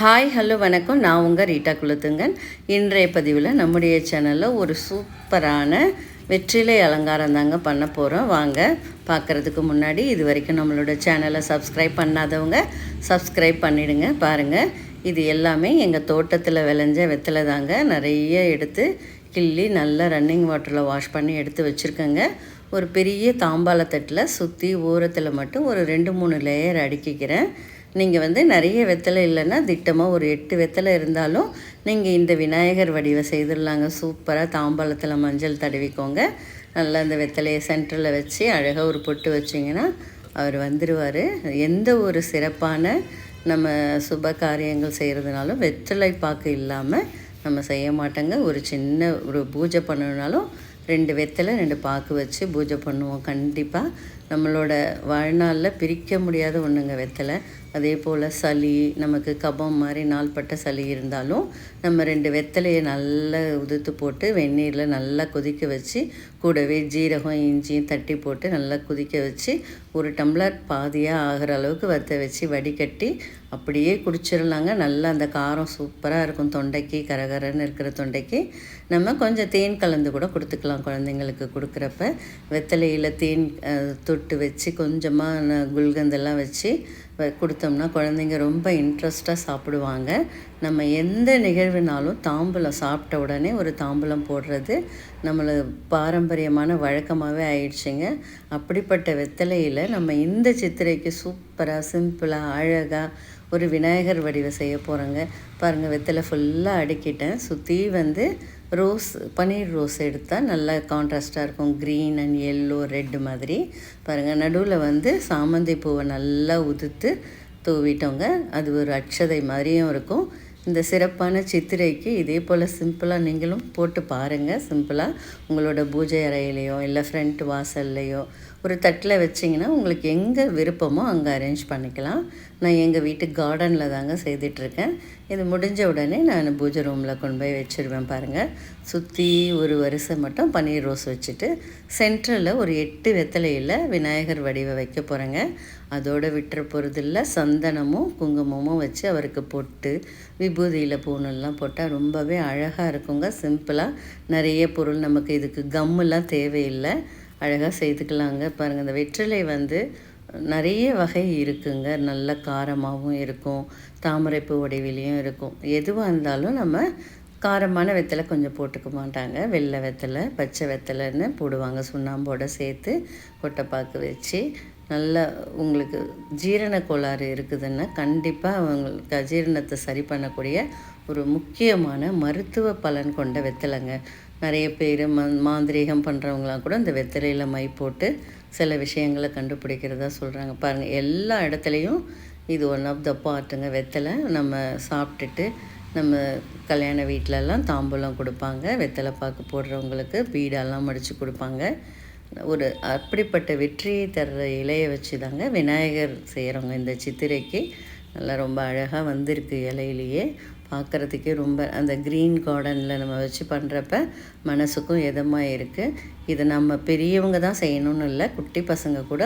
Hi hello வணக்கம். நான் உங்கள் ரீட்டா குலத்துங்கன். இன்றைய பதிவில் நம்முடைய சேனலில் ஒரு சூப்பரான வெற்றிலை அலங்காரம் தாங்க பண்ண போகிறோம் வாங்க பார்க்குறதுக்கு முன்னாடி இது வரைக்கும் நம்மளோட சேனலை சப்ஸ்கிரைப் பண்ணாதவங்க சப்ஸ்கிரைப் பண்ணிவிடுங்க பாருங்கள் இது எல்லாமே எங்கள் தோட்டத்தில் விளைஞ்ச வெத்தலை தாங்க. நிறைய எடுத்து கிள்ளி நல்லா ரன்னிங் வாட்டரில் வாஷ் பண்ணி எடுத்து வச்சுருக்கேங்க. ஒரு பெரிய தாம்பாளத்தட்டில் சுற்றி ஓரத்தில் மட்டும் ஒரு ரெண்டு மூணு லேயர் அடுக்கிக்கிறேன். நீங்கள் வந்து நிறைய வெத்தலை இல்லைன்னா திட்டமாக ஒரு எட்டு வெத்தலை இருந்தாலும் நீங்கள் இந்த விநாயகர் வடிவை செய்திடலாங்க. சூப்பராக தாம்பாளத்தில் மஞ்சள் தடவிக்கோங்க. நல்லா அந்த வெத்தலையை சென்டரில் வச்சு அழகாக ஒரு பொட்டு வச்சிங்கன்னா அவர் வந்துடுவார் எந்த ஒரு சிறப்பான நம்ம சுப காரியங்கள் செய்கிறதுனாலும் வெத்தலை பாக்கு இல்லாமல் நம்ம செய்ய மாட்டோங்க. ஒரு சின்ன ஒரு பூஜை பண்ணணுனாலும் ரெண்டு வெத்தலை ரெண்டு பாக்கு வச்சு பூஜை பண்ணுவோம். கண்டிப்பாக நம்மளோட வாழ்நாளில் பிரிக்க முடியாத ஒன்றுங்க வெத்தலை. அதே போல் சளி நமக்கு கபம் மாதிரி நாள்பட்ட சளி இருந்தாலும் நம்ம ரெண்டு வெத்தலையை நல்லா உதுத்து போட்டு வெந்நீரில் நல்லா கொதிக்க வச்சு கூடவே ஜீரகம் இஞ்சியும் தட்டி போட்டு நல்லா கொதிக்க வச்சு ஒரு டம்ளர் பாதியாக ஆகிற அளவுக்கு வத்த வச்சு வடிகட்டி அப்படியே குடிச்சிடலாங்க நல்லா அந்த காரம் சூப்பராக இருக்கும். தொண்டைக்கு கரகரன்னு இருக்கிற தொண்டைக்கு. நம்ம கொஞ்சம் தேன் கலந்து கூட கொடுத்துக்கலாம் குழந்தைங்களுக்கு கொடுக்குறப்ப. வெத்தலையில் தேன் தொட்டு வச்சு கொஞ்சமாக குல்கந்தெல்லாம் வச்சு கொடுத்தோம்னா குழந்தைங்க ரொம்ப இன்ட்ரெஸ்ட்டாக சாப்பிடுவாங்க. நம்ம எந்த நிகழ்வுனாலும் தாம்பூலம் சாப்பிட்ட உடனே ஒரு தாம்பூலம் போடுறது நம்மளை பாரம்பரியமான வழக்கமாகவே ஆயிடுச்சுங்க. அப்படிப்பட்ட வெத்தலையில் நம்ம இந்த சித்திரைக்கு சூப்பராக சிம்பிளாக அழகாக ஒரு விநாயகர் வடிவை செய்ய போகிறோங்க பாருங்கள் வெத்தலை ஃபுல்லாக அடுக்கிட்டேன். சுற்றி வந்து ரோஸ் பன்னீர் ரோஸ் எடுத்தால் நல்லா கான்ட்ராஸ்ட்டாக இருக்கும். க்ரீன் அண்ட் எல்லோ ரெட்டு மாதிரி. பாருங்கள் நடுவில் வந்து சாமந்தி பூவை நல்லா உதுத்து தூவிட்டோங்க. அது ஒரு அட்சதை மாதிரியும் இருக்கும். இந்த சிறப்பான சித்திரைக்கு இதே போல் சிம்பிளாக நீங்களும் போட்டு பாருங்கள் சிம்பிளாக உங்களோட பூஜை அறையிலையோ இல்லை ஃப்ரண்ட் வாசல்லையோ ஒரு தட்டில் வச்சிங்கன்னா உங்களுக்கு எங்கே விருப்பமோ அங்கே அரேஞ்ச் பண்ணிக்கலாம். நான் எங்கள் வீட்டு கார்டனில் தாங்க செய்துட்ருக்கேன். இது முடிஞ்ச உடனே நான் பூஜை ரூமில் கொண்டு போய் வச்சுருவேன் பாருங்கள் சுற்றி ஒரு வரிசை மட்டும் பன்னீர் ரோஸ் வச்சுட்டு சென்டரில் ஒரு எட்டு வெத்தலையில் விநாயகர் வடிவை வைக்க போகிறேங்க. அதோடு விட்டுற போகிறதில்ல சந்தனமும் குங்குமமும் வச்சு அவருக்கு பொட்டு விபூதியில் பூணெல்லாம் போட்டால் ரொம்பவே அழகாக இருக்குங்க. சிம்பிளாக நிறைய பொருள் நமக்கு இதுக்கு கம்முலாம் தேவையில்லை. அழகாக செய்துக்கலாங்க. பாருங்கள் இந்த வெற்றிலை வந்து நிறைய வகை இருக்குங்க. நல்ல காரமாகவும் இருக்கும் தாமரைப்பூ வடிவிலையும் இருக்கும். எதுவாக இருந்தாலும் நம்ம காரமான வெத்தலை கொஞ்சம் போட்டுக்க மாட்டாங்க. வெள்ளை வெத்தலை பச்சை வெத்தலைன்னு போடுவாங்க. சுண்ணாம்போடு சேர்த்து கொட்டைப்பாக்கு வச்சு நல்லா உங்களுக்கு ஜீரண கோளாறு இருக்குதுன்னா கண்டிப்பாக அவங்களுக்கு அஜீரணத்தை சரி பண்ணக்கூடிய ஒரு முக்கியமான மருத்துவ பலன் கொண்ட வெத்தலைங்க. நிறைய பேர் மந் மாந்திரீகம் பண்ணுறவங்களாம் கூட இந்த வெத்தலையில் மை போட்டு சில விஷயங்களை கண்டுபிடிக்கிறதா சொல்கிறாங்க பாருங்கள் எல்லா இடத்துலையும் இது ஒன் ஆஃப் த பார்ட்டுங்க வெத்தலை. நம்ம சாப்பிட்டுட்டு நம்ம கல்யாண வீட்டிலலாம் தாம்பூலம் கொடுப்பாங்க வெத்தலை பாக்கு போடுறவங்களுக்கு பீடெல்லாம் மடித்து கொடுப்பாங்க. ஒரு அப்படிப்பட்ட வெற்றியை தர்ற இலையை வச்சு தாங்க விநாயகர் செய்கிறவங்க இந்த சித்திரைக்கு. நல்லா ரொம்ப அழகாக வந்திருக்கு இலையிலேயே. பார்க்குறதுக்கே ரொம்ப அந்த க்ரீன் கார்டனில் நம்ம வச்சு பண்ணுறப்ப மனசுக்கும் இதமாக இருக்குது இதை நம்ம பெரியவங்க தான் செய்யணும்னு இல்லை குட்டி பசங்க கூட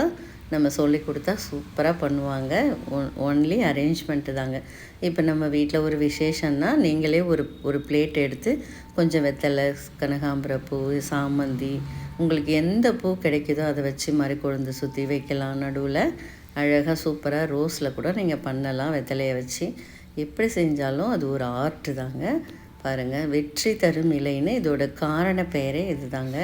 நம்ம சொல்லி கொடுத்தா சூப்பராக பண்ணுவாங்க. ஒன் ஒன்லி அரேஞ்ச்மெண்ட்டு தாங்க. இப்போ நம்ம வீட்டில் ஒரு விசேஷம்னா நீங்களே ஒரு ஒரு பிளேட் எடுத்து கொஞ்சம் வெத்தலை கனகாம்பர பூ சாமந்தி உங்களுக்கு எந்த பூ கிடைக்குதோ அதை வச்சு மாதிரி கொழுந்து சுற்றி வைக்கலாம். நடுவில் அழகாக சூப்பராக ரோஸில் கூட நீங்கள் பண்ணலாம் வெத்தலையை வச்சு. எப்படி செஞ்சாலும் அது ஒரு ஆர்ட்டு தாங்க. பாருங்கள் வெற்றி தரும் இலைன்னு இதோட காரண பெயரே இது தாங்க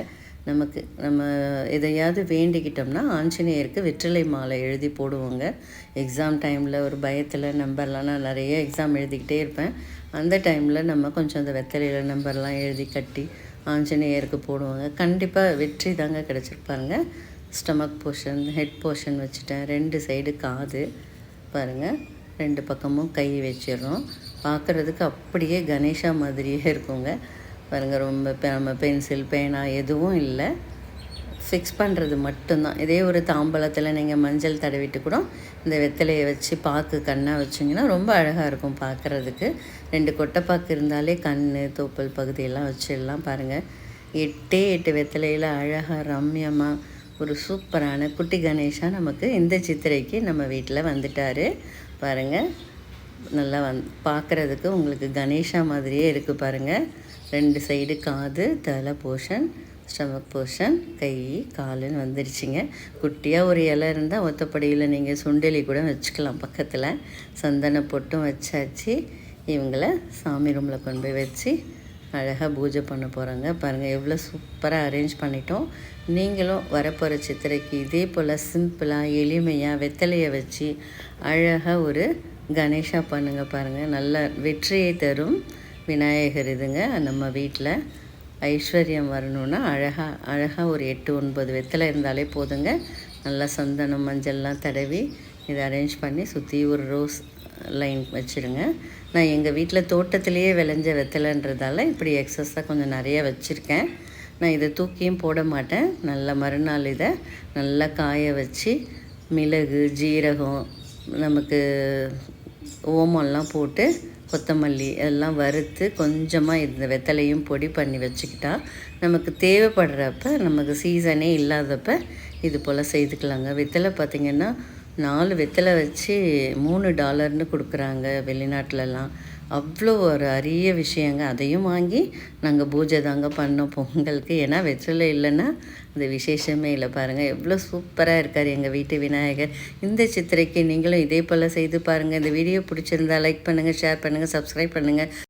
நமக்கு நம்ம எதையாவது வேண்டிக்கிட்டோம்னா ஆஞ்சநேயருக்கு வெற்றிலை மாலை எழுதி போடுவோங்க. எக்ஸாம் டைமில் ஒரு பயத்தில் நம்பர்லாம் நான் நிறைய எக்ஸாம் எழுதிக்கிட்டே இருப்பேன். அந்த டைமில் நம்ம கொஞ்சம் அந்த வெத்தலையில் நம்பர்லாம் எழுதி கட்டி ஆஞ்சநேயருக்கு போடுவாங்க. கண்டிப்பாக வெற்றி தாங்க கிடச்சிருப்பாருங்க ஸ்டமக் போர்ஷன் ஹெட் போர்ஷன் வச்சுட்டேன். ரெண்டு சைடு காது பாருங்கள் ரெண்டு பக்கமும் கை வச்சிடுறோம். பார்க்குறதுக்கு அப்படியே கணேஷா மாதிரியே இருக்குங்க. பாருங்கள் ரொம்ப நம்ம பென்சில் பேனா எதுவும் இல்லை. ஃபிக்ஸ் பண்ணுறது மட்டும்தான். இதே ஒரு தாம்பலத்தில் நீங்கள் மஞ்சள் தடவிட்டு கூட இந்த வெத்தலையை வச்சு பாக்கு கண்ணாக வச்சிங்கன்னா ரொம்ப அழகாக இருக்கும் பார்க்குறதுக்கு ரெண்டு கொட்டைப்பாக்கு இருந்தாலே கண் தோப்பல் பகுதியெல்லாம் வச்சிடலாம் பாருங்கள் எட்டே எட்டு வெத்தலையில் அழகாக ரம்யமாக ஒரு சூப்பரான குட்டி கணேஷாக நமக்கு இந்த சித்திரைக்கு நம்ம வீட்டில் வந்துட்டார். பாருங்கள் நல்லா வந் பார்க்குறதுக்கு உங்களுக்கு கணேஷா மாதிரியே இருக்குது பாருங்கள் ரெண்டு சைடு காது தலை போர்ஷன் ஸ்டமக் போர்ஷன் கை காலுன்னு வந்துருச்சுங்க. குட்டியாக ஒரு இலை இருந்தால் ஒத்தப்படியில் நீங்கள் சுண்டலி கூட வச்சுக்கலாம் பக்கத்தில். சந்தன பொட்டும் வச்சாச்சு. இவங்களை சாமி ரூமில் கொண்டு போய் வச்சு அழகாக பூஜை பண்ண போகிறாங்க பாருங்கள் எவ்வளோ சூப்பராக அரேஞ்ச் பண்ணிட்டோம். நீங்களும் வரப்போகிற சித்திரைக்கு இதே போல் சிம்பிளாக எளிமையாக வெத்தலையை வச்சு அழகாக ஒரு கணேஷா பண்ணுங்கள் பாருங்கள் நல்ல வெற்றியை தரும். விநாயகர் இதுங்க நம்ம வீட்டில் ஐஸ்வர்யம் வரணும்னா அழகாக அழகாக ஒரு எட்டு ஒன்பது வெத்தலை இருந்தாலே போதுங்க. நல்லா சந்தனம் மஞ்சள்லாம் தடவி இதை அரேஞ்ச் பண்ணி சுற்றி ஒரு ரோஸ் லைன் வச்சுருங்க. நான் எங்கள் வீட்டில் தோட்டத்திலேயே விளைஞ்ச வெத்தலைன்றதால இப்படி எக்ஸஸாக கொஞ்சம் நிறைய வச்சுருக்கேன். நான் இதை தூக்கியும் போட மாட்டேன். நல்ல மறுநாள் இதை நல்லா காய வச்சு மிளகு ஜீரகம் நமக்கு ஓமம்லாம் போட்டு கொத்தமல்லி எல்லாம் வறுத்து கொஞ்சமாக இந்த வெத்தலையும் பொடி பண்ணி வச்சுக்கிட்டா நமக்கு தேவைப்படுறப்ப நமக்கு சீசனே இல்லாதப்ப இது போல் செய்துக்கலாங்க. வெத்தலை பார்த்திங்கன்னா நாலு வெத்தலை வச்சு மூணு டாலர்னு கொடுக்குறாங்க வெளிநாட்டிலலாம். அவ்வளோ ஒரு அரிய விஷயங்க. அதையும் வாங்கி நாங்கள் பூஜை தாங்க பண்ணோம். பொங்கலுக்கு ஏன்னா வெற்றிலை இல்லைன்னா அந்த விசேஷமே இல்லை. பாருங்கள் எவ்வளோ சூப்பராக இருக்கார் எங்கள் வீட்டு விநாயகர். இந்த சித்திரைக்கு நீங்களும் இதே போல் செய்து பாருங்கள் இந்த வீடியோ பிடிச்சிருந்தா லைக் பண்ணுங்கள் ஷேர் பண்ணுங்கள் சப்ஸ்கிரைப் பண்ணுங்கள்